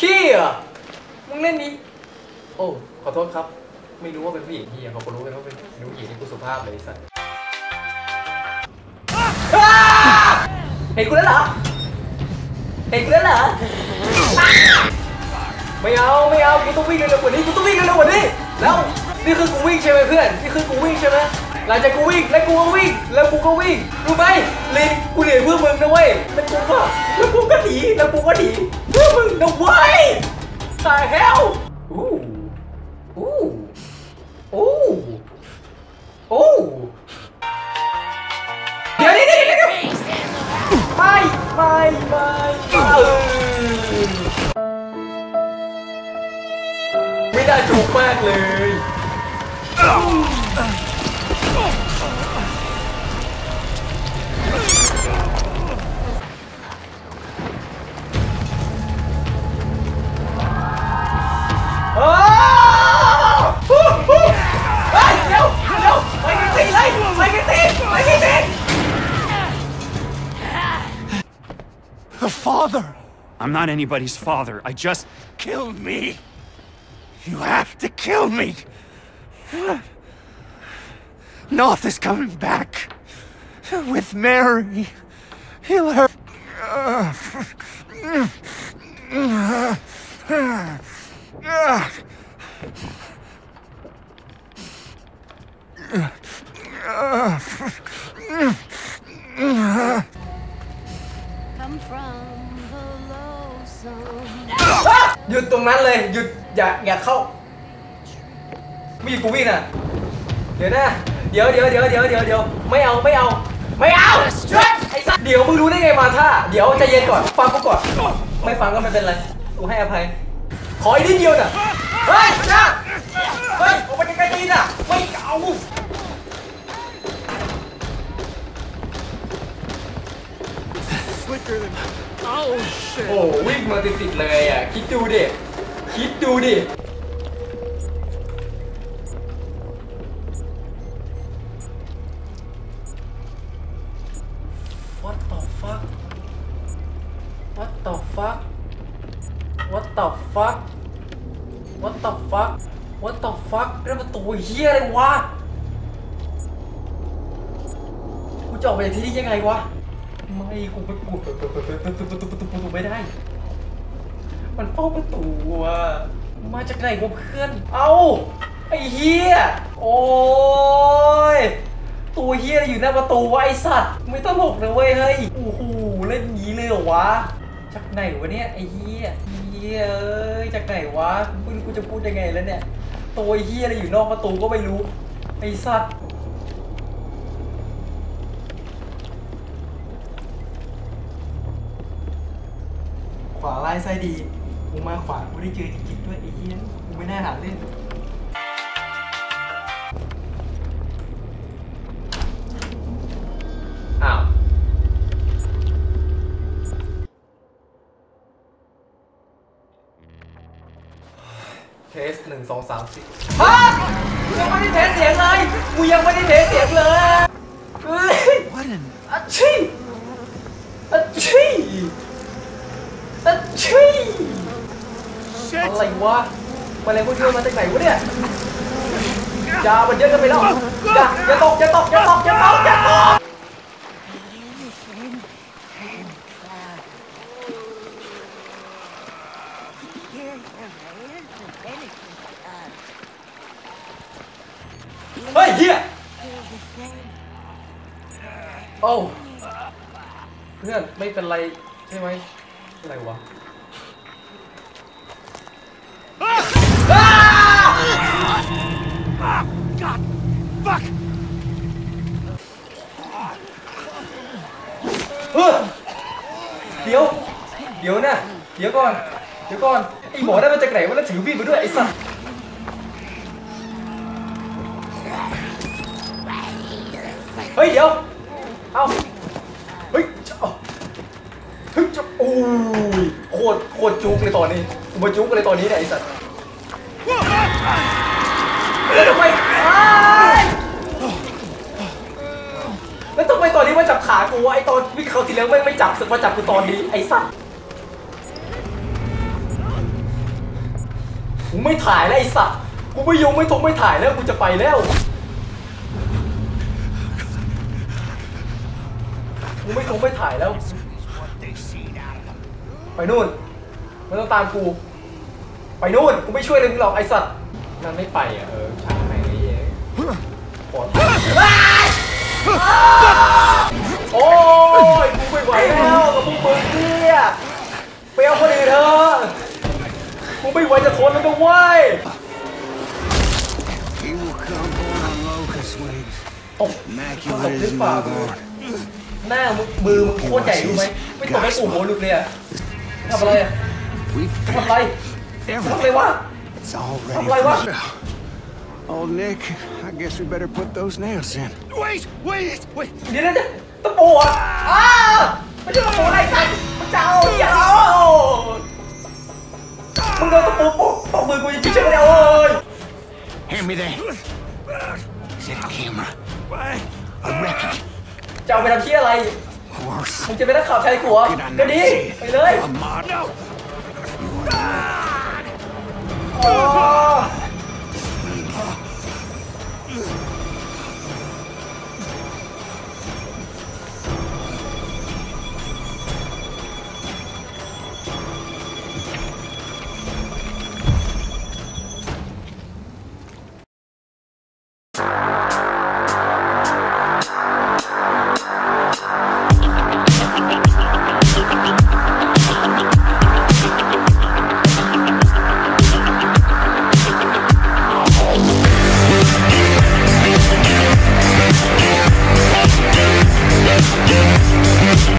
ขี้เหรอมึงเล่นนี้ โอ้ ขอโทษครับ ไม่รู้ว่าเป็นผู้หญิงที่เขาก็รู้กันว่าเป็นผู้หญิงที่กูสุภาพเลยสัสอ้าเห็นกูแล้วเหรอ เห็นกูแล้วเหรอ ไม่เอา ไม่เอา กูต้องวิ่งเร็วๆกว่านี้ กูต้องวิ่งเร็วๆกว่านี้ แล้ว นี่คือกูวิ่งใช่ไหมเพื่อน นี่คือกูวิ่งใช่ไหมหลังจากกูวิ่ง แล้วกูก็วิ่ง แล้วกูก็วิ่ง รู้ไหมลินกูเหนื่อยเพื่อมึงนะเว้ยแล้วกูก็แล้วกู นีแล้วกูก็หนีพื่อมึงนะเว้ยตายแล้วอู้อู้อู้อู้เดี๋ยวเดี๋ยวเดี๋ยวเดี๋ยวไม่ไม่ไม่ไม่ไม่ได้จุกมากเลย The father! I'm not anybody's father. I just killed me. You have to kill me. Noth is coming back. With Mary. He'll have. หยุดตรงนั้นเลยหยุดอย่าอย่าเข้าไม่หยุดกูวิ่งนะเดี๋ยวนะเดี๋ยวเดี๋ยวเดี๋ยวเดี๋ยวเดี๋ยวเดี๋ยวไม่เอาไม่เอาไม่เอาไอ้สัสเดี๋ยวมึงรู้ได้ไงมาท่าเดี๋ยวใจเย็นก่อนฟังกูก่อนไม่ฟังก็ไม่เป็นไรกูให้อภัย ขออีกนิดเดียวน่ะเฮ้ยนะเฮ้ยออกไปไกลๆตีน่ะไม่เอา โอ้วิ่งมาติดๆเลยอะ คิดดูดิ คิดดูดิ What the fuck What the fuck What the fuck What the fuck What the fuck นั่นมันตัวเฮียอะไรวะกูจะออกไปจากที่นี่ยังไงวะ ไม่กูไม่กูประตูไม่ได้ มันเฝ้าประตูอะมาจากไหนวะเพื่อน เอ้าไอ้เฮียโอ้ยตัวเฮียอยู่หน้าประตูวะไอสัตว์ไม่ตลกลยเว้ยเฮ้ยโอ้โหเล่นงี้เลยเหรอวะจากไหนวะเนี่ยไอ้เฮียเฮียเอ้ยจากไหนวะกูจะพูดยังไงแล้วเนี่ยตัวเฮียอะไรอยู่นอกประตูก็ไม่รู้ไอสัตว์ วาลายไส้ดีกูมาขวากูได้เจอจริงๆด้วยไอ้เหี้ยกูไม่น่าหาเล่นอ้าวเทสหนึ่งสองสามสี่ฮะกูยังไม่ได้เทสเสียงเลยกูยังไม่ได้เทสเสียงเลยเฮ้ย What an. อะชีอะชีอะชี Shit! อะไรวะมาอะไรพวกเธอมาจากไหนวะเนี่ยยามันเยอะเกันไปแล้วอย่าอย่าตกอย่าตกอย่าตกอย่าตกอย่าตกเฮ้ยเฮียโอ้เพื่อนไม่เป็นไรใช่ไหมอะไรวะากไหนวะแล้วถือมีดมาด้วยไอสัตว์เฮ้ยเดี๋ยว เอาเฮ้ยจะเอาเฮ้ยจะโอ้ยโคตรโคตรจุกเลยตอนนี้มาจุกเลยตอนนี้เนี่ยไอสัตว์ แล้วทำไมอ้ายแล้วทำไมตอนนี้มาจับขากูวะไอตอนวิ่งเขาที่แล้วไม่งไม่จับสึกมาจับกูตอนนี้ไอสัตว์กูไม่ถ่ายแล้วไอสัตว์กูไม่ยงไม่ทงไม่ถ่ายแล้วกูจะไปแล้วกูไม่ทงไม่ถ่ายแล้ว ไปนู่นไม่ต้องตามกู ไปนู่นกูไม่ช่วยเลยมึงหรอกไอสัตว์ มันไม่ไปอะเออช่างแม่งไอ้เหี้ยขอทานอ้ยโอ้ยกูไม่ไหวแล้วกับพวกมึงเนี่ยไปเอาคนอื่นเถอะกูไม่ไหวจะทนแล้วนะเว้ย He will come on on locust wings. ตบตบด้วยฝ่ามือหน้ามึงมือมึงโคตรใหญ่รู้ไหมไม่ตบให้กูหัวหลุดเลยอะทำอะไรอะทำอะไรทำอะไรวะ It's all ready Không lay for quá. show. Old Nick, I guess we better put those nails in. Wait, wait, wait. เดี๋ยวเดี๋ยวตะปูอะอ้าไม่ใช่ตะปูอะไรสัตว์มันจะเอาอย่าเอามึงโดนตะปูปุ๊บตบมือกูจะชิบไม่ได้เว้ย Hand me that. Is it a camera? Why? A record? จะเอาไปทำเชี่ยอะไร Worse. มึงจ อ๋อ